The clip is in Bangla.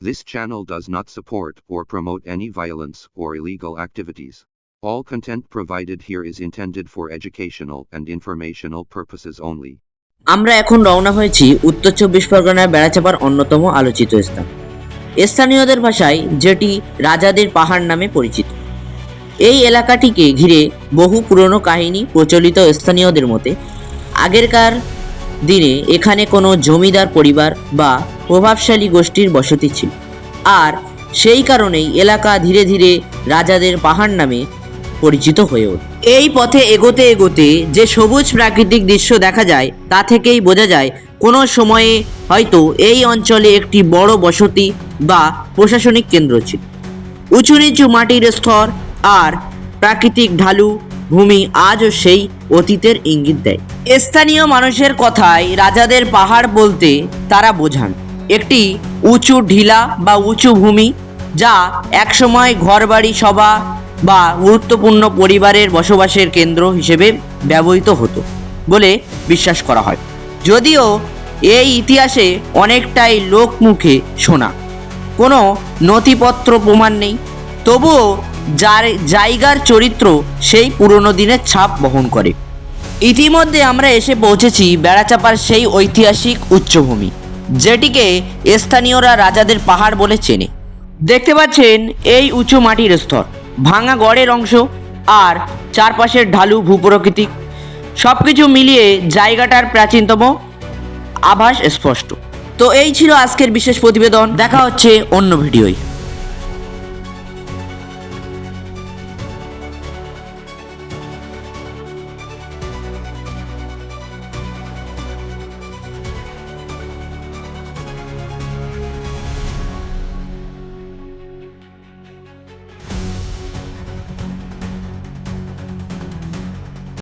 This channel does not support or promote any violence or illegal activities. All content provided here is intended for educational and informational purposes only. আমরা এখন রওনা হয়েছি উত্তর চব্বিশ পরগনার বেড়াচাপার অন্যতম আলোচিত স্থান স্থানীয়দের ভাষায় যেটি রাজাদের পাহাড় নামে পরিচিত এই এলাকাটিকে ঘিরে বহু পুরনো কাহিনী প্রচলিত স্থানীয়দের মতে আগেরকার দিনে এখানে কোনো জমিদার পরিবার বা প্রভাবশালী গোষ্ঠীর বসতি ছিল। আর সেই কারণেই এলাকা ধীরে ধীরে রাজাদের পাহাড় নামে পরিচিত হয়ে ওঠে। এই পথে এগোতে এগোতে যে সবুজ প্রাকৃতিক দৃশ্য দেখা যায়, তা থেকেই বোঝা যায়, কোনো সময়ে হয়তো এই অঞ্চলে একটি বড় বসতি বা প্রশাসনিক কেন্দ্র ছিল। উঁচু নিচু মাটির স্তর আর প্রাকৃতিক ঢালু ভূমি আজও সেই অতীতের ইঙ্গিত দেয়। স্থানীয় মানুষের কথায় রাজাদের পাহাড় বলতে তারা বোঝান, একটি উঁচু ঢিলা বা উঁচু ভূমি যা একসময় ঘরবাড়ি সভা বা গুরুত্বপূর্ণ পরিবারের বসবাসের কেন্দ্র হিসেবে ব্যবহৃত হতো বলে বিশ্বাস করা হয়। যদিও এই ইতিহাসে অনেকটাই লোকমুখে শোনা। কোনো নথিপত্র প্রমাণ নেই, তবুও যার জায়গার চরিত্র সেই পুরনো দিনের ছাপ বহন করে। ইতিমধ্যে আমরা এসে পৌঁছেছি বেড়াচাপার সেই ঐতিহাসিক উচ্চভূমি, যেটিকে স্থানীয়রা রাজাদের পাহাড় বলে চেনে। দেখতে পাচ্ছেন এই উঁচু মাটির স্তর, ভাঙা গড়ের অংশ আর চারপাশের ঢালু ভূপ্রকৃতিক। সব কিছু মিলিয়ে জায়গাটার প্রাচীনতম আভাস স্পষ্ট। তো এই ছিল আজকের বিশেষ প্রতিবেদন, দেখা হচ্ছে অন্য ভিডিওয়।